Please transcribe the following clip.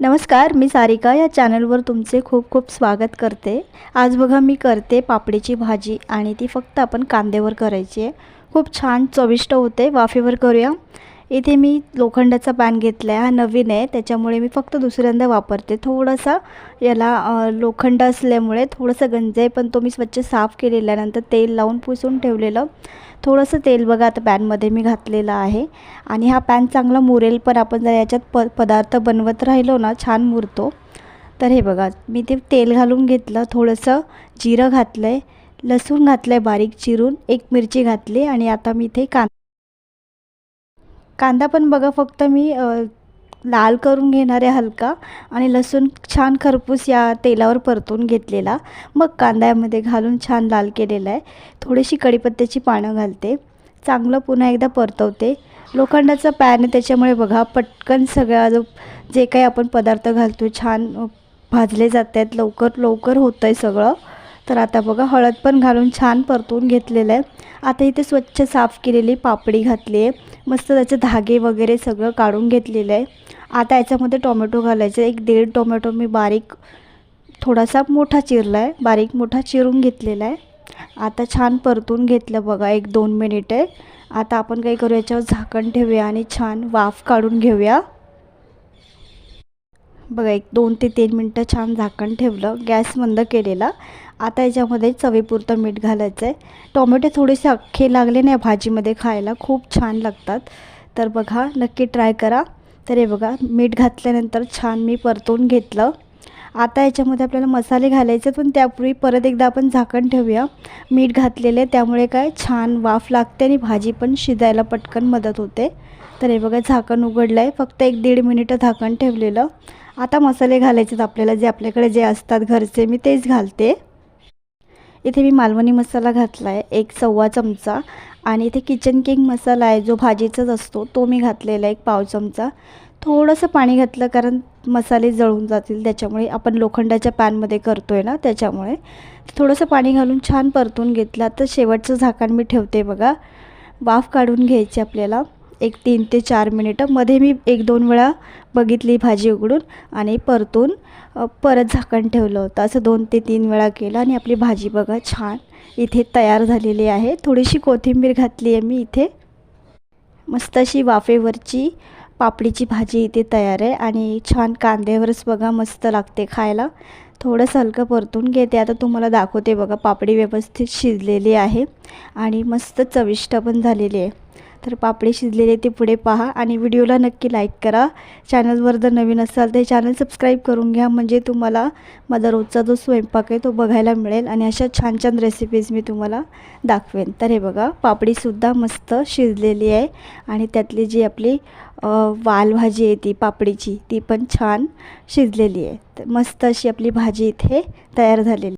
नमस्कार मी सारिका या चॅनलवर तुमचे खूप खूप स्वागत करते. आज बघा मी करते पापडीची भाजी आणि ती फक्त आपण कांद्यावर करायची आहे. खूप छान चविष्ट होते. वाफेवर करूया. इथे मी लोखंडाचा पॅन घेतला आहे. हा नवीन आहे. त्याच्यामुळे मी फक्त दुसऱ्यांदा वापरते. थोडासा याला लोखंड असल्यामुळे थोडंसं गंज आहे पण तो मी स्वच्छ साफ केलेल्यानंतर तेल लावून पुसून ठेवलेलं. थोडंसं तेल बघा आता पॅनमध्ये मी घातलेलं आहे. आणि हा पॅन चांगला मुरेल पण आपण जर याच्यात प पदार्थ बनवत राहिलो ना छान मुरतो. तर हे बघा मी ते तेल घालून घेतलं. थोडंसं जिरं घातलं आहे लसूण घातलं आहे बारीक चिरून. एक मिरची घातली आणि आता मी इथे कांदा कांदा पण बघा फक्त मी लाल करून घेणार आहे हलका आणि लसूण छान खरपूस या तेलावर परतून घेतलेला. मग कांद्यामध्ये घालून छान लाल केलेला आहे. थोडीशी कढीपत्त्याची पानं घालते. चांगलं पुन्हा एकदा परतवते. लोखंडाचं पॅन आहे त्याच्यामुळे बघा पटकन सगळा जो जे काही आपण पदार्थ घालतो छान भाजले जात आहेत लवकर लवकर होतं आहे सगळं. तर आता बघा हळद पण घालून छान परतून घेतलेलं आहे. आता इथे स्वच्छ साफ केलेली पापडी घातली आहे. मस्त त्याचे धागे वगैरे सगळं काढून घेतलेलं आहे. आता याच्यामध्ये टोमॅटो घालायचं. एक दीड टोमॅटो मी बारीक थोडासा मोठा चिरला आहे. बारीक मोठा चिरून घेतलेला आहे. आता छान परतून घेतलं बघा एक दोन मिनिटे आता आपण काही करू याच्यावर झाकण ठेवूया आणि छान वाफ काढून घेऊया. बघा एक दोन ते तीन मिनटं छान झाकण ठेवलं गॅस बंद केलेला. आता याच्यामध्ये चवीपुरतं मीठ घालायचं आहे टोमॅटो थोडेसे अख्खे लागले नाही भाजीमध्ये खायला खूप छान लागतात. तर बघा नक्की ट्राय करा. तर हे बघा मीठ घातल्यानंतर छान मी परतून घेतलं. आता याच्यामध्ये आपल्याला मसाले घालायचे पण त्यापूर्वी परत एकदा आपण झाकण ठेवूया. मीठ घातलेले त्यामुळे काय छान वाफ लागते आणि भाजी पण शिजायला पटकन मदत होते. तर हे बघा झाकण उघडलं आहे फक्त एक दीड मिनिटं झाकण ठेवलेलं. आता मसाले घालायचे आपल्याला जे आपल्याकडे जे असतात घरचे मी तेच घालते. इथे मी मालवणी मसाला घातला आहे एक सव्वा चमचा. आणि इथे किचन किंग मसाला आहे जो भाजीचाच असतो तो मी घातलेला आहे एक पाव चमचा. थोडंसं पाणी घातलं कारण मसाले जळून जातील त्याच्यामुळे आपण लोखंडाच्या पॅनमध्ये करतो आहे ना त्याच्यामुळे. थोडंसं पाणी घालून छान परतून घेतलं. तर शेवटचं झाकण मी ठेवते बघा. वाफ काढून घ्यायची आपल्याला. एक तीन ते चार मिनिटं. मध्ये मी एक दोन वेळा बघितली भाजी उघडून आणि परतून परत झाकण ठेवलं होतं. असं दोन ते तीन वेळा केलं आणि आपली भाजी बघा छान इथे तयार झालेली आहे. थोडीशी कोथिंबीर घातली आहे मी इथे. मस्त अशी वाफेवरची पापडीची भाजी इथे तयार आहे आणि छान कांद्यावरच बघा मस्त लागते खायला. थोडंसं हलकं परतून घेते. आता तुम्हाला दाखवते बघा पापडी व्यवस्थित शिजलेली आहे आणि मस्त चविष्ट पण झालेली आहे. तर पापडी शिजलेली आहे ती पुढे पहा आणि व्हिडिओला नक्की लाईक करा. चॅनलवर जर नवीन असाल तर चॅनल सबस्क्राईब करून घ्या. म्हणजे तुम्हाला माझा रोजचा जो स्वयंपाक आहे तो बघायला मिळेल आणि अशा छान छान रेसिपीज मी तुम्हाला दाखवेन. तर हे बघा पापडीसुद्धा मस्त शिजलेली आहे आणि त्यातली जी आपली वालभाजी वाल भाजी आहे ती पापडीची ती पण छान शिजलेली आहे. तर मस्त अशी आपली भाजी इथे तयार झालेली